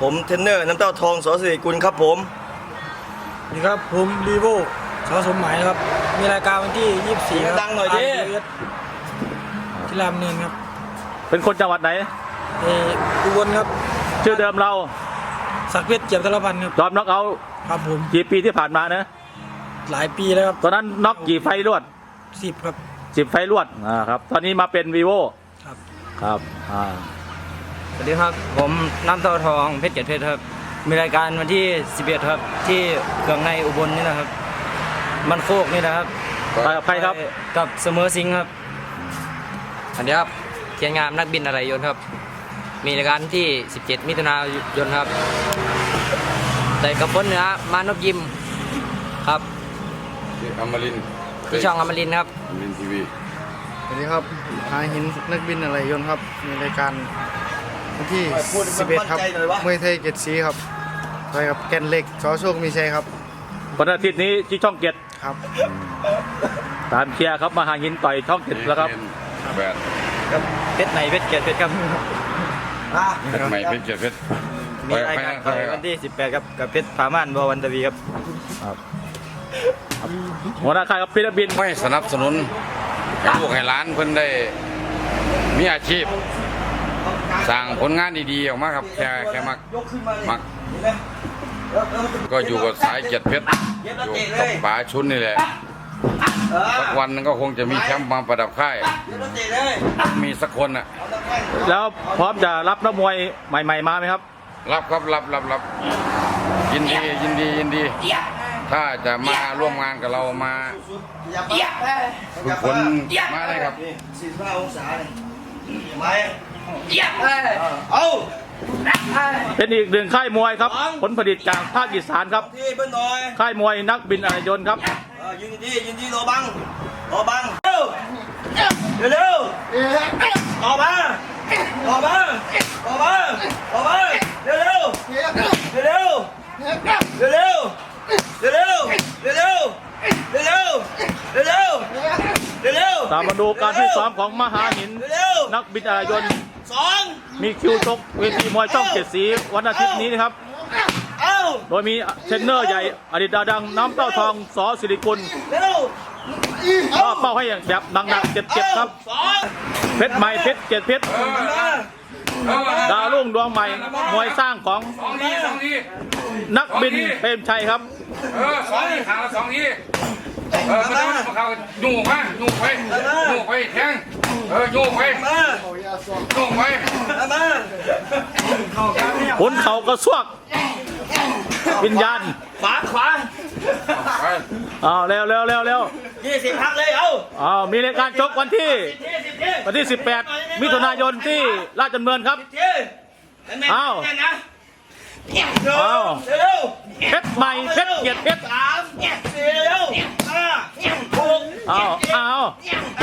ผมเทรนเนอร์น้ำเต้าทองสอสิริกุลครับผม สวัสดีครับผมรีโวสอสมหมายนะครับ มีรายการวันที่ 24ครับดังหน่อยดิที่รามเนินครับเป็นคนจังหวัดไหน เอออุบลครับชื่อเดิมเราสักเพชรเจียบธรพันธ์ครับ จอมน็อกเอาท์ครับผมกี่ปีที่ผ่านมานะหลายปีแล้วครับตอนนั้นน็อกกี่ไฟรวดสิบครับสิบไฟรวดอ่าครับ ตอนนี้มาเป็นวีโวครับ ครับอ่า สวัสดีครับ ผมน้ำเต้าทองเพชรเกียรติเพชรครับ มีรายการวันที่ 11 ครับ ที่เกืองในอุบลนี่นะครับ มันโคกนี่นะครับไปกับใครครับไปกับเสมอสิงห์ครับสวัสดีครับเทียนงามนักบินอะไรยนต์ครับ มีรายการที่ 17 มิถุนายนครับ แต่กับพ้นเหนือมานพยิมครับที่อมรินทร์ที่ช่องอมรินทร์ครับอมรินทร์ทีวีสวัสดีครับหาหินนักบินอะไรยนต์ครับ มีรายการ วันที่ พูดให้มัน11 ครับมั่นใจหน่อยวะ มวยไทยเกียรติศรีครับไปกับแกนเหล็กสอโชคมีชัยครับวันอาทิตย์นี้ที่ช่องเจ็ดครับ ตามเชียร์ครับมาหาหินต่อยช่องเจ็ดแล้วครับ แปดกับเพชรในเพชรเกียรติเพชรครับอะเพชรใหม่เพชรเกียรติเพชรมีรายการต่อยวันที่ 18ครับกับเพชรผาม่านบวันตวีครับหัวหน้าค่ายครับฟิลิปปินส์ไม่สนับสนุนให้ลูกให้หล้านเพิ่นได้มีอาชีพ สร้างผลงานดีๆออกมาครับแค่แค่มักยกขึ้นมาเลยมักเห็นไหมเออเออมันจะก็อยู่กับสายเกียรติเพชรอยู่กับป๋าชุนนี่แหละเออสักวันหนึงก็คงจะมีแชมป์มาประดับค่ายเดี๋ยวเราเตะเลยมีสักคนน่ะเอาตะแคงแล้วพร้อมจะรับนักมวยใหม่ ๆ มาไหมครับ รับครับรับรับรับยินดียินดียินดี ถ้าจะมาร่วมงานกับเรามาขยับมาขฝึยักบฝนมาเลยครับ นี่45องศาเลยไหมเอาเป็นอีกหนึ่งค่ายมวยครับ ผลผลิตจากภาคอีสานครับ ที่เพิ่นหน่อยค่ายมวยนักบินอานยนต์ครับเออยืนดียืนดีรอบังรอบังเร็วเร็วเร็วออกมาออกมาออกมาออกมาเร็วเร็วเร็วเร็วเร็วเร็วเร็วเร็วเร็วเร็วเร็วเร็วเร็วเร็วเร็วตามมาดูการที่ซ้อมของมหาหินเร็ว นักบินอานยนต์สองมีคิวชกเวทีมวยช่องเจ็ดสีวันอาทิตย์นี้นะครับ เอ้าโดยมีเทรนเนอร์ใหญ่อดีตดาวดังน้ำเต้าทองสอสิริกุลเร็วก็เป้าให้แบบหนักๆเจ็บๆครับ สองเพชรใหม่เพชรเจ็ดเพชรมาดาวรุ่งดวงใหม่มวยสร้างของสองทีสองทีนักบินเปรมชัยครับ เออสองทีขาละสองที เออไม่ต้องมาเขายุ่งมายุ่งไปยุ่งไปแทงเออยุ่งไปมายุ่งไปผลเขากระซวกวิญญาณขวาขวาอ้าวเร็วเร็วเร็วเร็วยี่สิบพักเลยเอาอ้าวมีรายการชกวันที่ทีสิบทีวันที่18มิถุนายนที่ราชดำเนินครับเอาเอาเร็วเพชรใหม่เพชรเกียรติเพชรสามสี่เร็ว อ้าวอ้าวแป